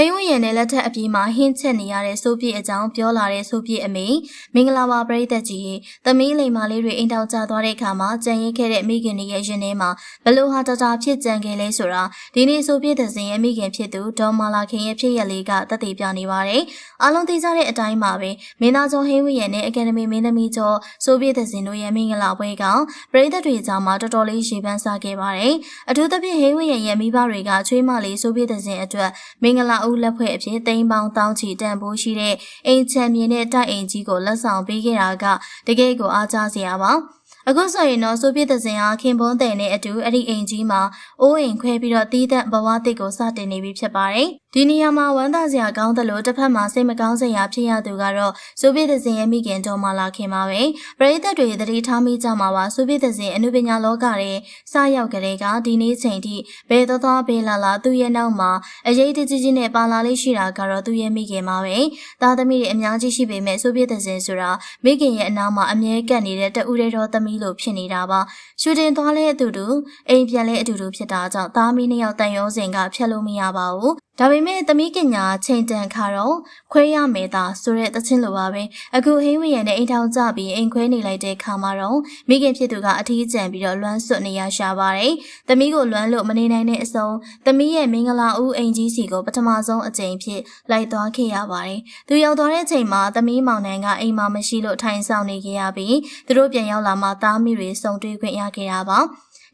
ဟိန်းဝရင်နဲ့လက်ထက်အပြေးမှာဟင်းချက်နေရတဲ့စိုးပြည့်အကြောင်းပြောလာတဲ့စိုးပြည့်အမေမင်္ဂလာပါပရိသတ်ကြီးရေသမီးလိမ္မာလေးတွေအိမ်တောင်ကျသွားတဲ့အခါမှာကြံရင်ခဲ့တဲ့မိခင်တွေရဲ့ရင်ထဲမှာဘလို့ဟာတတာဖြစ်ကြံခဲ့လဲဆိုတာဒီနေ့စိုးပြည့်တဲ့စင်ရဲ့မိခင်ဖြစ်သူဒေါ်မာလာခင်ရဲ့ဖြစ်ရက်လေးကသက်သေပြနေပါတယ်အားလုံးသိကြတဲ့အတိုင်းပါပဲမင်းသားကျော်ဟိန်းဝရင်နဲ့အကယ်ဒမီမင်းသမီးကျော်စိုးပြည့်တဲ့စင်တို့ရဲ့မင်္ဂလာပွဲကပရိသတ်တွေကြားမှာတော်တော်လေးရေပန်းစားခဲ့ပါတယ်အထူးသဖြင့်ဟိန်းဝရင်ရဲ့မိဘတွေကချွေးမလေးစိုးပြည့်တဲ့စင်အတွက်မင်္ဂလာဦးလက်ဖွဲ့အဖြစ်တိမ်ပေါင်းတောင်းချီတန်ဖိုးရှိတဲ့အိမ်ချမ်းမြေနဲ့တိုက်အိမ်ကြီးကိုလက်ဆောင်ပေးခဲ့တာကတကယ်ကိုအားကျစရာပါအခုဆိုရင်တော့ဆိုဗီယက်သင်ဟာခင်ပွန်းတဲ့နဲ့အတူအဲ့ဒီအိမ်ကြီးမှာအိုးအိမ်ခွဲပြီးတော့တီးတဲ့ဘဝတစ်ကိုစတင်နေပြီဖြစ်ပါတယ်။ဒီနေရာမှာဝမ်းသာစရာကောင်းသလိုတစ်ဖက်မှာစိတ်မကောင်းစရာဖြစ်ရသူကတော့ဆိုဗီယက်သင်ရဲ့မိခင်တော်မလာခင်ပါပဲ။ပရိသတ်တွေသတိထားမိကြမှာပါဆိုဗီယက်သင်အနုပညာလောကရဲ့စရောက်ကလေးကဒီနေ့ချိန်ထိဘယ်သောသောဘယ်လာလာသူ့ရဲ့နောက်မှာအရေးတကြီးကြီးနဲ့ပါလာလေးရှိတာကတော့သူ့ရဲ့မိခင်ပါပဲ။သားသမီးတွေအများကြီးရှိပေမဲ့ဆိုဗီယက်သင်ဆိုတာမိခင်ရဲ့အနားမှာအမြဲကပ်နေတဲ့တဦးတည်းသောသမီးလိုဖြစ်နေတာပါ။ရှူတင်သွားလဲအတူတူအိမ်ပြန်လဲအတူတူဖြစ်တာကြောင့်သားမီးနှစ်ယောက်တန်ရုံးစင်ကဖျက်လို့မရပါဘူး။ ဒါပေမဲ့သမီးကညာချိန်တန်ခါတော့ခွဲရမယ်သာဆိုတဲ့တချင်းလိုပါပဲအခုဟင်းဝရံနဲ့အိမ်ထောင်ကြပြီးအိမ်ခွဲနေလိုက်တဲ့ခါမှာတော့မိခင်ဖြစ်သူကအထီးကျန်ပြီးတော့လွမ်းဆွတ်နေရရှာပါတယ်သမီးကိုလွမ်းလို့မနေနိုင်တဲ့အဆုံးသမီးရဲ့မင်္ဂလာဦးအိမ်ကြီးစီကိုပထမဆုံးအကြိမ်ဖြစ်လိုက်သွားခဲ့ရပါတယ်သူရောက်သွားတဲ့အချိန်မှာသမီးမောင်နှံကအိမ်မှာမရှိလို့ထိုင်ဆောင်နေခဲ့ရပြီးသူတို့ပြန်ရောက်လာမှသားမိတွေစုံတွေ့ခွင့်ရခဲ့တာပါ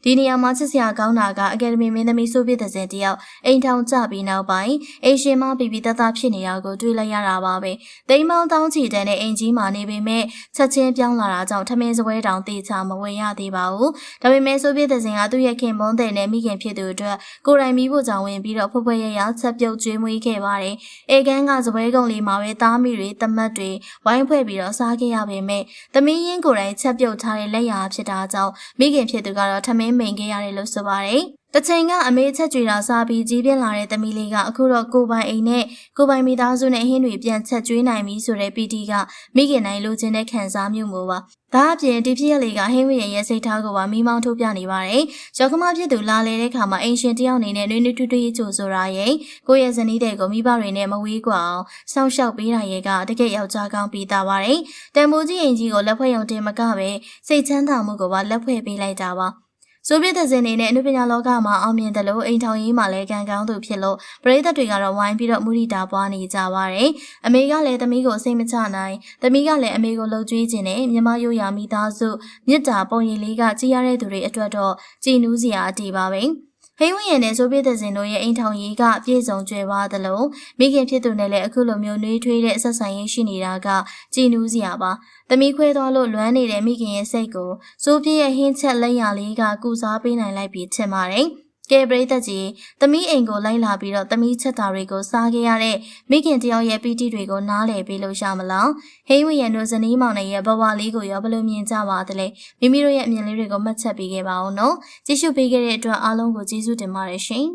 ဒီနေရာမှာချစ်စရာကောင်းတာကအကယ်ဒမီမင်းသမီးဆိုဗီယက်သင်တယောက်အိမ်ထောင်ကြပြီးနောက်ပိုင်းအိမ်ရှင်မပီပီတတဖြစ်နေတာကိုတွေ့လိုက်ရတာပါပဲ။တိမ်မောင်းတောင်းချီတဲ့နဲ့အိမ်ကြီးမှာနေပေမဲ့ချက်ချင်းပြောင်းလာတာကြောင့်ထမင်းစပွဲတောင်တေချာမဝင်ရသေးပါဘူး။ဒါပေမဲ့ဆိုဗီယက်သင်ကသူ့ရဲ့ခင်ပွန်းတဲ့နဲ့မိခင်ဖြစ်သူအတွက်ကိုယ်တိုင်မိဖို့ကြောင့်ဝင်ပြီးတော့ဖွယ်ဖွယ်ရရချက်ပြုတ်ကျွေးမွေးခဲ့ပါတယ်။အေကန်ကစပွဲကုံလေးမှာပဲသားမိတွေတမတ်တွေဝိုင်းဖွဲ့ပြီးတော့စားခဲ့ရပေမဲ့သမီးရင်းကိုယ်တိုင်ချက်ပြုတ်ထားတဲ့လက်ရာဖြစ်တာကြောင့်မိခင်ဖြစ်သူကတော့ထမင်းမိန်ခဲ့ရတယ်လို့ဆိုပါတယ်။တချိန်ကအမေချက်ကြွေတာစားပြီးကြီးပြင်းလာတဲ့သမီးလေးကအခုတော့ကိုပိုင်အိမ်နဲ့ကိုပိုင်မိသားစုနဲ့အဟင်းတွေပြန်ချက်ကျွေးနိုင်ပြီဆိုတဲ့ပီတီကမိခင်နိုင်လိုချင်တဲ့ခံစားမှုမျိုးပါ။ဒါအပြင်ဒီဖြစ်ရလေးကဟင်းဝရရဲ့စိတ်ထားကိုပါမိမောင်းထုတ်ပြနေပါတယ်။ယောက်ကမဖြစ်သူလာလေတဲ့ခါမှာအိမ်ရှင်တယောက်အနေနဲ့နွေးနွေးထွေးထွေးကြိုဆိုတာရဲ့ကိုယ့်ရဲ့ဇနီးတဲ့ကိုမိဘတွေနဲ့မဝေးကွာအောင်စောင့်ရှောက်ပေးတာရဲ့ကတကယ်ယောက်ျားကောင်းပြီးသားပါတယ်။တန်မိုးကြီးအိမ်ကြီးကိုလက်ဖွဲ့ရုံတင်မကပဲစိတ်ချမ်းသာမှုကိုပါလက်ဖွဲ့ပေးလိုက်တာပါ။ ဆိုဗီယက်သက်စင်နေနဲ့အနုပညာလောကမှာအောင်မြင်တယ်လို့အိမ်ထောင်ရေးမှာလည်းကံကောင်းသူဖြစ်လို့ပရိသတ်တွေကတော့ဝိုင်းပြီးတော့မူရီတာပွားနေကြပါတယ်။အမေကလည်းသမီးကိုစိတ်မချနိုင်။သမီးကလည်းအမေကိုလှုပ်ကြွေးခြင်းနဲ့မြမရိုးရာမိသားစုမြစ်တာပုံရိပ်လေးကကြည်ရတဲ့သူတွေအတွက်တော့ကြည်နူးစရာအတီးပါပဲ။ ဟိန်းဝင်းရနဲ့ဆိုဗီယက်သင်တို့ရဲ့အိမ်ထောင်ရေးကပြည့်စုံကြွယ်ဝသလိုမိခင်ဖြစ်သူနဲ့လည်းအခုလိုမျိုးနှွေးထွေးတဲ့ဆက်ဆံရေးရှိနေတာကကြည်နူးစရာပါ။သမီးခွဲသွားလို့လွမ်းနေတဲ့မိခင်ရဲ့စိတ်ကိုဆိုဗီယက်ဟင်းချက်လက်ရလေးကကုစားပေးနိုင်လိုက်ပြီးထင်ပါတယ်။ ကဲပရိသတ်ကြီးသမီးအိမ်ကိုလိုက်လာပြီးတော့သမီးချက်တာတွေကိုစားခဲ့ရတဲ့မိခင်တယောက်ရဲ့ပီတိတွေကိုနားလည်ပေးလို့ရမလားဟိန်းဝရန်တို့ဇနီးမောင်နှံရဲ့ဘဝလေးကိုရောဘယ်လိုမြင်ကြပါသလဲမိမိတို့ရဲ့အမြင်လေးတွေကိုမှတ်ချက်ပေးခဲ့ပါဦးနော်ကြည့်ရှုပေးခဲ့တဲ့အတွက်အားလုံးကိုကျေးဇူးတင်ပါတယ်ရှင်